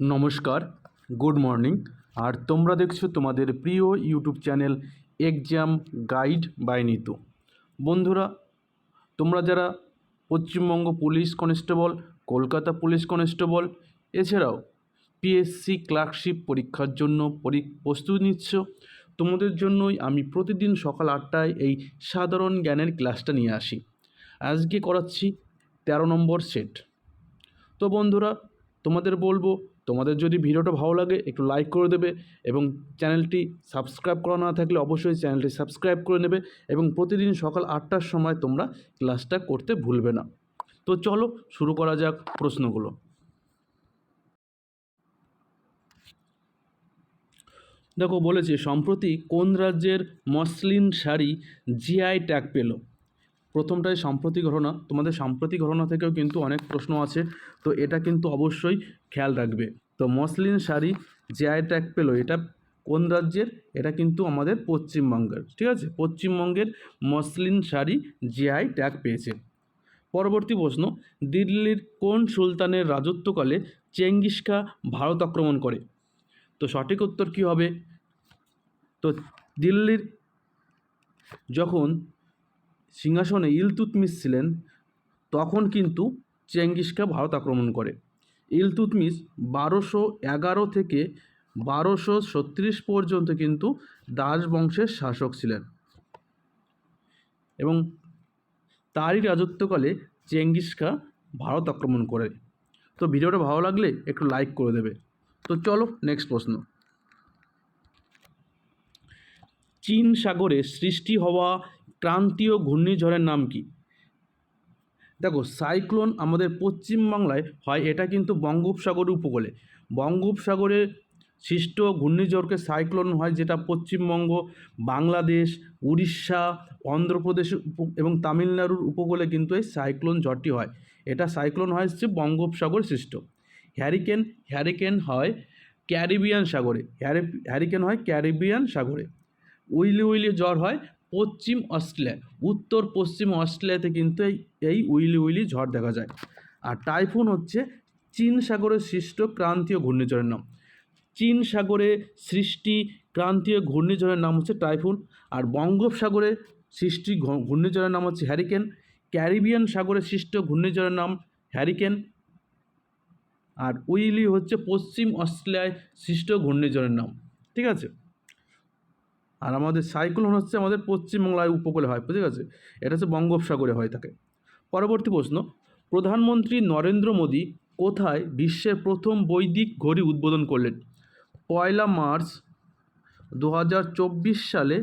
নমস্কার, good morning. আর তোমরা দেখছ তোমাদের প্রিয় YouTube channel exam guide by Nitu. বন্ধুরা, তোমরা যারা Paschimbanga police constable, Kolkata police constable, এছাড়াও পিএসসি ক্লার্কশিপ পরীক্ষার জন্য পরি, প্রস্তুতি নিচ্ছ, তোমাদের জন্যই আমি প্রতিদিন সকাল আটটায় এই সাধারণ জ্ঞানের ক্লাসটা নিয়ে আসি। আজকে করাচ্ছি তেরো নম্বর সেট। তো বন্ধুরা, তোমাদের বলব তোমাদের যদি ভিডিওটা ভালো লাগে, একটু লাইক করে দেবে এবং চ্যানেলটি সাবস্ক্রাইব করা না থাকলে অবশ্যই চ্যানেলটি সাবস্ক্রাইব করে নেবে এবং প্রতিদিন সকাল আটটার সময় তোমরা ক্লাসটা করতে ভুলবে না। তো চলো শুরু করা যাক প্রশ্নগুলো। দেখো বলেছে, সম্প্রতি কোন রাজ্যের মসলিন শাড়ি জিআই ট্যাগ পেল? প্রথমটাই সাম্প্রতিক ঘটনা। তোমাদের সাম্প্রতিক ঘটনা থেকেও কিন্তু অনেক প্রশ্ন আছে, তো এটা কিন্তু অবশ্যই খেয়াল রাখবে। তো মসলিন শাড়ি জিআই ট্যাগ পেল, এটা কোন রাজ্যের? এটা কিন্তু আমাদের পশ্চিমবঙ্গের, ঠিক আছে? পশ্চিমবঙ্গের মসলিন শাড়ি জিআই ট্যাগ পেয়েছে। পরবর্তী প্রশ্ন, দিল্লির কোন সুলতানের রাজত্বকালে চেঙ্গিস খা ভারত আক্রমণ করে? তো সঠিক উত্তর কী হবে? তো দিল্লির যখন সিংহাসনে ইলতুতমিস ছিলেন, তখন কিন্তু চেঙ্গিস খা ভারত আক্রমণ করে। ইলতুতমিস বারোশো এগারো থেকে বারোশো ছত্রিশ পর্যন্ত কিন্তু দাস বংশের শাসক ছিলেন এবং তারই রাজত্বকালে চেঙ্গিস খা ভারত আক্রমণ করে। তো ভিডিওটা ভালো লাগলে একটু লাইক করে দেবে। তো চলো নেক্সট প্রশ্ন। চীন সাগরে সৃষ্টি হওয়া ক্রান্তীয় ঘূর্ণিঝড়ের নাম কি? দেখো, সাইক্লোন আমাদের পশ্চিমবাংলায় হয়, এটা কিন্তু বঙ্গোপসাগর উপকূলে। বঙ্গোপসাগরে সৃষ্ট ঘূর্ণিঝড়কে সাইক্লোন হয়, যেটা পশ্চিমবঙ্গ, বাংলাদেশ, উড়িষ্যা, অন্ধ্রপ্রদেশ এবং তামিলনাড়ুর উপকূলে কিন্তু এই সাইক্লোন ঝড়টি হয়। এটা সাইক্লোন হয় হচ্ছে বঙ্গোপসাগর সৃষ্ট। হ্যারিকেন হ্যারিকেন হয় ক্যারিবিয়ান সাগরে। হ্যারি, হ্যারিকেন হয় ক্যারিবিয়ান সাগরে। উইলি উইলি জ্বর হয় পশ্চিম অস্ট্রেলিয়ায় উত্তর পশ্চিম অস্ট্রেলিয়াতে কিন্তু এই এই উইলি উইলি ঝড় দেখা যায়। আর টাইফুন হচ্ছে চীন সাগরে সৃষ্ট ক্রান্তীয় ঘূর্ণিঝড়ের নাম। চীন সাগরে সৃষ্টি ক্রান্তীয় ঘূর্ণিঝড়ের নাম হচ্ছে টাইফুন, আর বঙ্গোপসাগরে সৃষ্টি ঘূর্ণিঝড়ের নাম হচ্ছে হ্যারিকেন, ক্যারিবিয়ান সাগরে সৃষ্ট ঘূর্ণিঝড়ের নাম হ্যারিকেন, আর উইলি হচ্ছে পশ্চিম অস্ট্রেলিয়ায় সৃষ্ট ঘূর্ণিঝড়ের নাম। ঠিক আছে? আর আমাদের সাইক্লোন হচ্ছে আমাদের পশ্চিমবাংলায় উপকূলে হয় ঠিক আছে এটা হচ্ছে বঙ্গোপসাগরে হয়ে থাকে পরবর্তী প্রশ্ন, প্রধানমন্ত্রী নরেন্দ্র মোদী কোথায় বিশ্বের প্রথম বৈদিক ঘড়ি উদ্বোধন করলেন? পয়লা মার্চ দু হাজার চব্বিশ সালে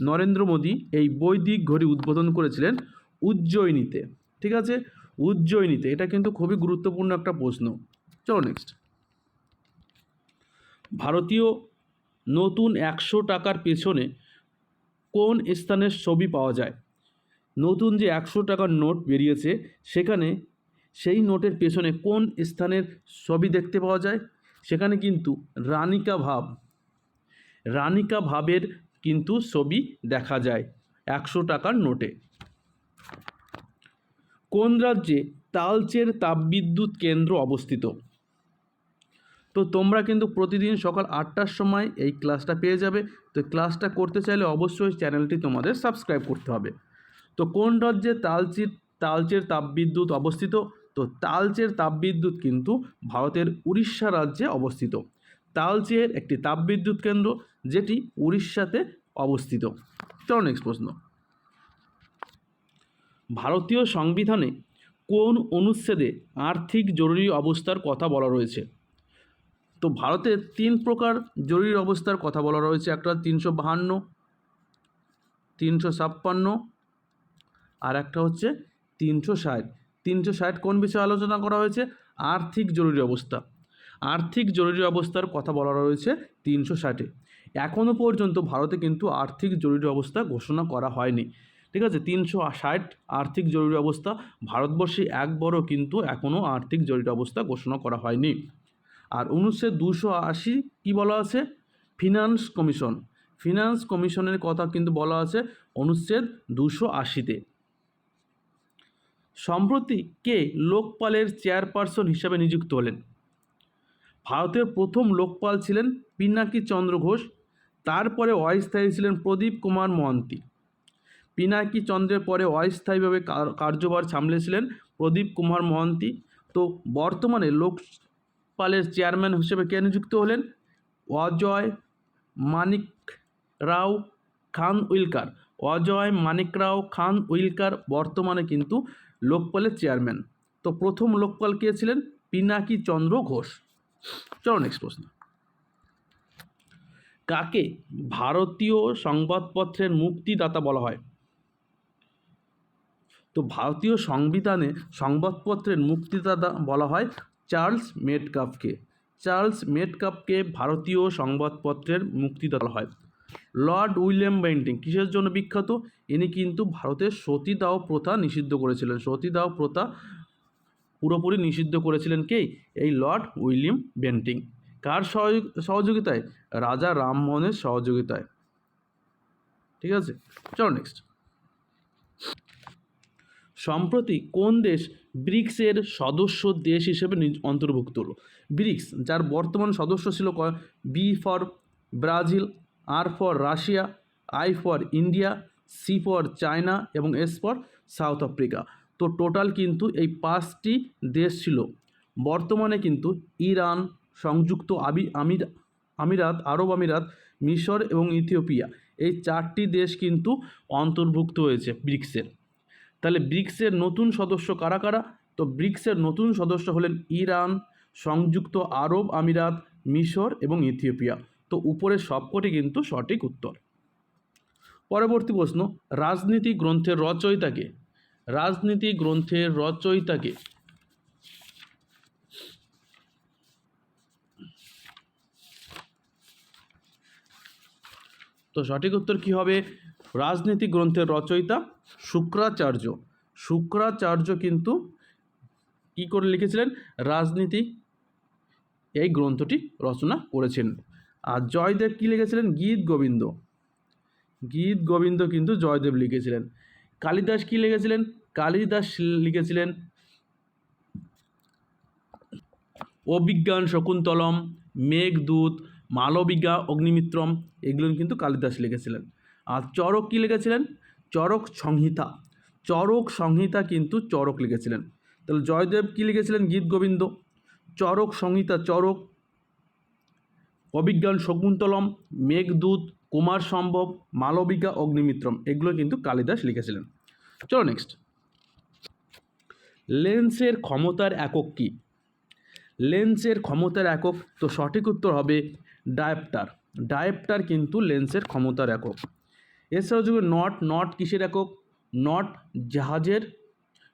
নরেন্দ্র মোদী এই বৈদিক ঘড়ি উদ্বোধন করেছিলেন উজ্জয়িনীতে। ঠিক আছে? উজ্জয়িনীতে। এটা কিন্তু খুবই গুরুত্বপূর্ণ একটা প্রশ্ন। চলো নেক্সট ভারতীয় নতুন একশো টাকার পেছনে কোন স্থানের ছবি পাওয়া যায়? নতুন যে একশো টাকার নোট বেরিয়েছে, সেখানে সেই নোটের পেছনে কোন স্থানের ছবি দেখতে পাওয়া যায়? সেখানে কিন্তু রানিকা ভাব, রানিকা ভাবের কিন্তু ছবি দেখা যায় একশো টাকার নোটে। কোন রাজ্যে তালচের তাপবিদ্যুৎ কেন্দ্র অবস্থিত? তো তোমরা কিন্তু প্রতিদিন সকাল আটটার সময় এই ক্লাসটা পেয়ে যাবে। তো ক্লাসটা করতে চাইলে অবশ্যই চ্যানেলটি তোমাদের সাবস্ক্রাইব করতে হবে। তো কোন রাজ্যে তালচির, তালচের তাপবিদ্যুৎ অবস্থিত? তো তালচের তাপবিদ্যুৎ কিন্তু ভারতের উড়িষ্যা রাজ্যে অবস্থিত। তালচের একটি তাপবিদ্যুৎ কেন্দ্র যেটি উড়িষ্যাতে অবস্থিত। চলো নেক্সট প্রশ্ন। ভারতীয় সংবিধানে কোন অনুচ্ছেদে আর্থিক জরুরি অবস্থার কথা বলা রয়েছে? তো ভারতে তিন প্রকার জরুরি অবস্থার কথা বলা রয়েছে। একটা তিনশো বাহান্ন, তিনশো ছাপ্পান্ন, আর একটা হচ্ছে তিনশো ষাট। তিনশো ষাট কোন বিষয়ে আলোচনা করা হয়েছে? আর্থিক জরুরি অবস্থা। আর্থিক জরুরি অবস্থার কথা বলা রয়েছে তিনশো ষাটে। এখনও পর্যন্ত ভারতে কিন্তু আর্থিক জরুরি অবস্থা ঘোষণা করা হয়নি। ঠিক আছে? তিনশো ষাট আর্থিক জরুরি অবস্থা ভারতবর্ষে একবারও কিন্তু এখনও আর্থিক জরুরি অবস্থা ঘোষণা করা হয়নি। আর অনুচ্ছেদ দুশো আশি কী বলা আছে? ফিনান্স কমিশন ফিনান্স কমিশনের কথা কিন্তু বলা আছে অনুচ্ছেদ দুশো আশিতে। সম্প্রতি কে লোকপালের চেয়ারপারসন হিসাবে নিযুক্ত হলেন? ভারতের প্রথম লোকপাল ছিলেন পিনাকি চন্দ্র ঘোষ, তারপরে অস্থায়ী ছিলেন প্রদীপ কুমার মহান্তি। পিনাকি চন্দ্রের পরে অস্থায়ীভাবে কার্যভার সামলেছিলেন প্রদীপ কুমার মহান্তি। তো বর্তমানে লোকপালের চেয়ারম্যান হিসেবে কে নিযুক্ত হলেন? অজয় মানিক রাও খান উইলকার। অজয় মানিক রাও খান উইলকার বর্তমানে কিন্তু লোকপালের চেয়ারম্যান তো প্রথম লোকপাল কে ছিলেন? পিনাকি চন্দ্র ঘোষ। চলো নেক্সট প্রশ্ন। কাকে ভারতীয় সংবাদপত্রের মুক্তিদাতা বলা হয়? তো ভারতীয় সংবিধানে সংবাদপত্রের মুক্তিদাতা বলা হয় চার্লস মেটকাপকে চার্লস মেটকাপকে ভারতীয় সংবাদপত্রের মুক্তিদাতা হয়। লর্ড উইলিয়াম বেন্টিং, কিসের জন্য বিখ্যাত? ইনি কিন্তু ভারতের সতীদাহ প্রথা নিষিদ্ধ করেছিলেন। সতীদাহ প্রথা পুরোপুরি নিষিদ্ধ করেছিলেন কে? এই লর্ড উইলিয়াম বেন্টিং। কার সহযোগ- সহযোগিতায়? রাজা রামমোহনের সহযোগিতায়। ঠিক আছে? চলো নেক্সট সম্প্রতি কোন দেশ ব্রিক্সের সদস্য দেশ হিসেবে অন্তর্ভুক্ত হলো? ব্রিক্স, যার বর্তমান সদস্য ছিল B for Brazil, R for Russia, I for India, C for China এবং এস ফর সাউথ আফ্রিকা। তো টোটাল কিন্তু এই পাঁচটি দেশ ছিল। বর্তমানে কিন্তু ইরান, সংযুক্ত আবি, আমির, আমিরাত, আরব আমিরাত, মিশর এবং ইথিওপিয়া এই চারটি দেশ কিন্তু অন্তর্ভুক্ত হয়েছে ব্রিক্সের। তাহলে ব্রিক্সের নতুন সদস্য কারা কারা? তো ব্রিক্সের নতুন সদস্য হলেন ইরান, সংযুক্ত আরব আমিরাত, মিশর এবং ইথিওপিয়া। তো উপরের সবকটি কিন্তু সঠিক উত্তর। পরবর্তী প্রশ্ন, রাজনীতি গ্রন্থের রচয়িতাকে রাজনীতি গ্রন্থের রচয়িতাকে তো সঠিক উত্তর কী হবে? রাজনীতি গ্রন্থের রচয়িতা শুক্রাচার্য। শুক্রাচার্য কিন্তু কী করে লিখেছিলেন? রাজনীতি এই গ্রন্থটি রচনা করেছেন। আর জয়দেব কী লিখেছিলেন? গীত গোবিন্দ। গীত গোবিন্দ কিন্তু জয়দেব লিখেছিলেন। কালিদাস কী লিখেছিলেন? কালিদাস লিখেছিলেন অভিজ্ঞান শকুন্তলম, মেঘদূত, মালবিকা, অগ্নিমিত্রম, এগুলো কিন্তু কালিদাস লিখেছিলেন। আর চরক কী লিখেছিলেন? চরক সংহিতা। চরক সংহিতা কিন্তু চরক লিখেছিলেন। তাহলে জয়দেব কী লিখেছিলেন? গীত গোবিন্দ। চরক সংহিতা চরক অভিজ্ঞান শকুন্তলম, মেঘদূত, কুমার সম্ভব, মালবিকা, অগ্নিমিত্রম, এগুলো কিন্তু কালিদাস লিখেছিলেন। চলো নেক্সট লেন্সের ক্ষমতার একক কী? লেন্সের ক্ষমতার একক, তো সঠিক উত্তর হবে ডায়েপ্টার। ডায়েপ্টার কিন্তু লেন্সের ক্ষমতার একক। এছাড়াও যদি নট নট কিসের একক? নট জাহাজের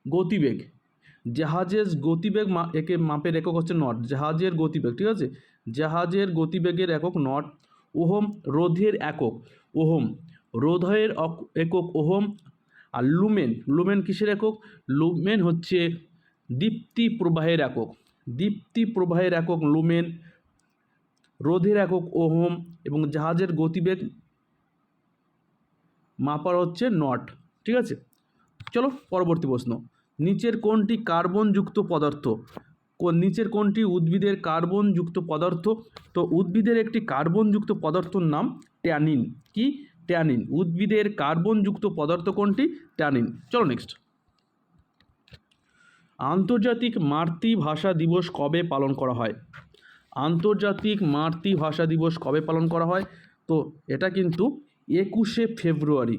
গতিবেগ। জাহাজের গতিবেগ একে মাপের একক হচ্ছে নট জাহাজের গতিবেগ, ঠিক আছে? জাহাজের গতিবেগের একক নট ওহম রোধের একক, ওহম রোধের একক ওহম, আর লুমেন লুমেন কিসের একক? লুমেন হচ্ছে দীপ্তি প্রবাহের একক। দীপ্তি প্রবাহের একক লুমেন রোধের একক, ওহম এবং জাহাজের গতিবেগ মাপার হচ্ছে নট, ঠিক আছে? চলো পরবর্তী প্রশ্ন। নিচের কোনটি কার্বনযুক্ত পদার্থ? কোন নিচের কোনটি উদ্ভিদের কার্বনযুক্ত পদার্থ? তো উদ্ভিদের একটি কার্বনযুক্ত পদার্থর নাম ট্যানিন। কি? ট্যানিন। উদ্ভিদের কার্বনযুক্ত পদার্থ কোনটি? ট্যানিন। চলো নেক্সট আন্তর্জাতিক মাতৃভাষা দিবস কবে পালন করা হয়? আন্তর্জাতিক মাতৃভাষা দিবস কবে পালন করা হয়? তো এটা কিন্তু একুশে ফেব্রুয়ারি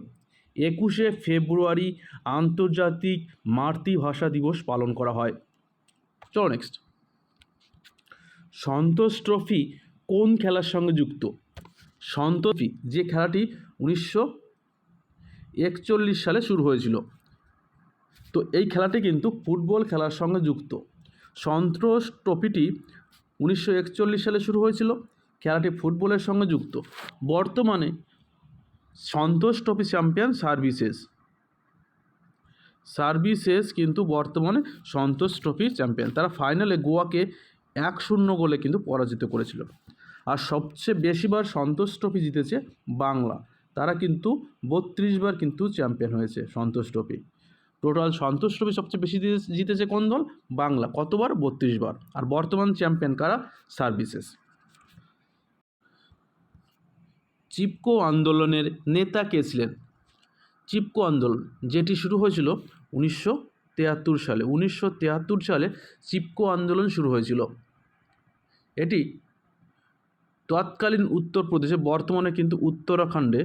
একুশে ফেব্রুয়ারি আন্তর্জাতিক মাতৃভাষা দিবস পালন করা হয়। চলো নেক্সট সন্তোষ ট্রফি কোন খেলার সঙ্গে যুক্ত? সন্তোষ যে খেলাটি উনিশশো একচল্লিশ সালে শুরু হয়েছিল। তো এই খেলাটি কিন্তু ফুটবল খেলার সঙ্গে যুক্ত। সন্তোষ ট্রফিটি উনিশশো একচল্লিশ সালে শুরু হয়েছিল। খেলাটি ফুটবলের সঙ্গে যুক্ত। বর্তমানে Santosh trophy champion services services কিন্তু বর্তমানে সন্তোষ ট্রফি চ্যাম্পিয়ন। তারা ফাইনালে গোয়াকে এক শূন্য গোলে কিন্তু পরাজিত করেছিল। আর সবচেয়ে বেশিবার সন্তোষ ট্রফি জিতেছে বাংলা। তারা কিন্তু বত্রিশ বার কিন্তু চ্যাম্পিয়ন হয়েছে Santosh trophy. Total Santosh trophy সবচেয়ে বেশি জিতেছে কোন দল? বাংলা। কতবার? বত্রিশ বার আর বর্তমান চ্যাম্পিয়ন কারা? সার্ভিসেস চিপকো আন্দোলনের নেতা কে ছিলেন? চিপকো আন্দোলন, যেটি শুরু হয়েছিল উনিশশো তেয়াত্তর সালে। উনিশশো তেয়াত্তর সালে চিপকো আন্দোলন শুরু হয়েছিল। এটি তৎকালীন উত্তরপ্রদেশে বর্তমানে কিন্তু উত্তরাখণ্ডে,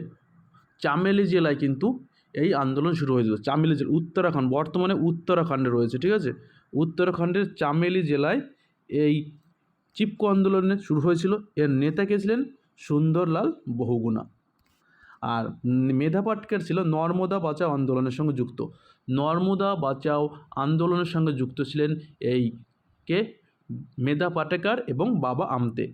চামেলি জেলায় কিন্তু এই আন্দোলন শুরু হয়েছিল। চামেলি জেলা, উত্তরাখণ্ড, বর্তমানে উত্তরাখণ্ডে রয়েছে, ঠিক আছে? উত্তরাখণ্ডের চামেলি জেলায় এই চিপকো আন্দোলনে শুরু হয়েছিল। এর নেতা কে ছিলেন? সুন্দরলাল বহুগুণা। আর মেধা পাটকার ছিল নর্মদা বাঁচাও আন্দোলনের সঙ্গে যুক্ত। নর্মদা বাঁচাও আন্দোলনের সঙ্গে যুক্ত ছিলেন এই কে? মেধা পাটেকার এবং বাবা আমতে।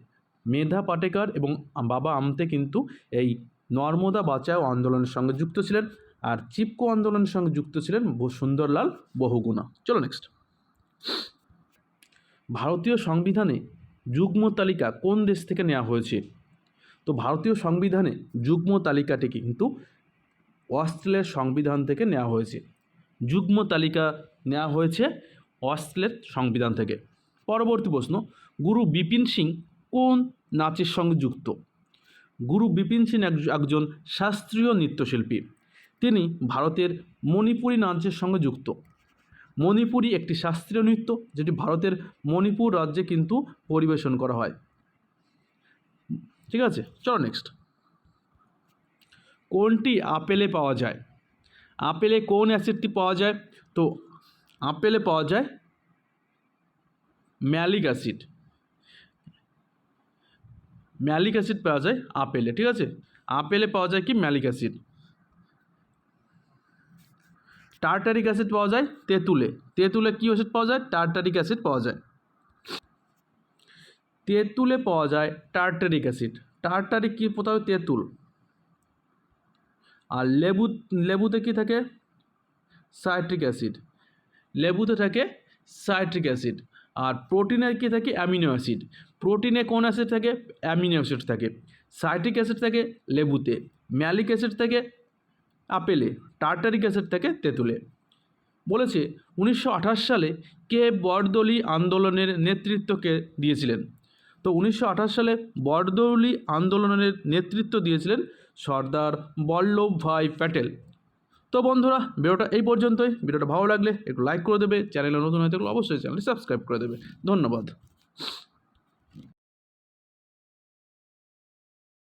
মেধা পাটেকার এবং বাবা আমতে কিন্তু এই নর্মদা বাঁচাও আন্দোলনের সঙ্গে যুক্ত ছিলেন আর চিপকো আন্দোলনের সঙ্গে যুক্ত ছিলেন সুন্দরলাল বহুগুণা। চলো নেক্সট ভারতীয় সংবিধানে যুগ্ম তালিকা কোন দেশ থেকে নেওয়া হয়েছে? তো ভারতীয় সংবিধানে যুগ্ম তালিকাটি কিন্তু অস্ট্রেলিয়ার সংবিধান থেকে নেওয়া হয়েছে। যুগ্ম তালিকা নেওয়া হয়েছে অস্ট্রেলিয়ার সংবিধান থেকে। পরবর্তী প্রশ্ন, গুরু বিপিন সিং কোন নাচের সঙ্গে যুক্ত? গুরু বিপিন সিং এক- একজন শাস্ত্রীয় নৃত্যশিল্পী। তিনি ভারতের মণিপুরী নাচের সঙ্গে যুক্ত। মণিপুরি একটি শাস্ত্রীয় নৃত্য, যেটি ভারতের মণিপুর রাজ্যে কিন্তু পরিবেশন করা হয়। ঠিক আছে? চলো নেক্সট কোনটি আপেলে পাওয়া যায়? আপেলে কোন অ্যাসিডটি পাওয়া যায়? তো আপেলে পাওয়া যায় ম্যালিক অ্যাসিড। ম্যালিক অ্যাসিড পাওয়া যায় আপেলে, ঠিক আছে? আপেলে পাওয়া যায় কি? Malic acid. টার্টারিক অ্যাসিড পাওয়া যায় তেঁতুলে। তেঁতুলে কী অ্যাসিড পাওয়া যায়? টার্টারিক অ্যাসিড পাওয়া যায়। তেঁতুলে পাওয়া যায় টার্টারিক অ্যাসিড। টার্টারিক কী হয় তেঁতুল। আর লেবু, লেবুতে কী থাকে? Citric acid. লেবুতে থাকে সাইট্রিক অ্যাসিড। আর প্রোটিনে কী থাকে? Amino acid. প্রোটিনে কোন অ্যাসিড থাকে? অ্যামিনো অ্যাসিড থাকে। সাইট্রিক অ্যাসিড থাকে লেবুতে। ম্যালিক অ্যাসিড থাকে আপেলে। টার্টারিক অ্যাসিড থাকে তেঁতুলে। বলেছে, উনিশশো আঠাশ সালে কে বরদলি আন্দোলনের নেতৃত্বকে দিয়েছিলেন? তো উনিশশো আঠাশ সালে বরদৌলি আন্দোলনের নেতৃত্ব দিয়েছিলেন সর্দার বল্লভভাই প্যাটেল। তো বন্ধুরা, ভিডিওটা এই পর্যন্তই। ভিডিওটা ভালো লাগলে একটু লাইক করে দেবে। চ্যানেলে নতুন হয়ে থাকলে অবশ্যই চ্যানেলটি সাবস্ক্রাইব করে দেবে। ধন্যবাদ।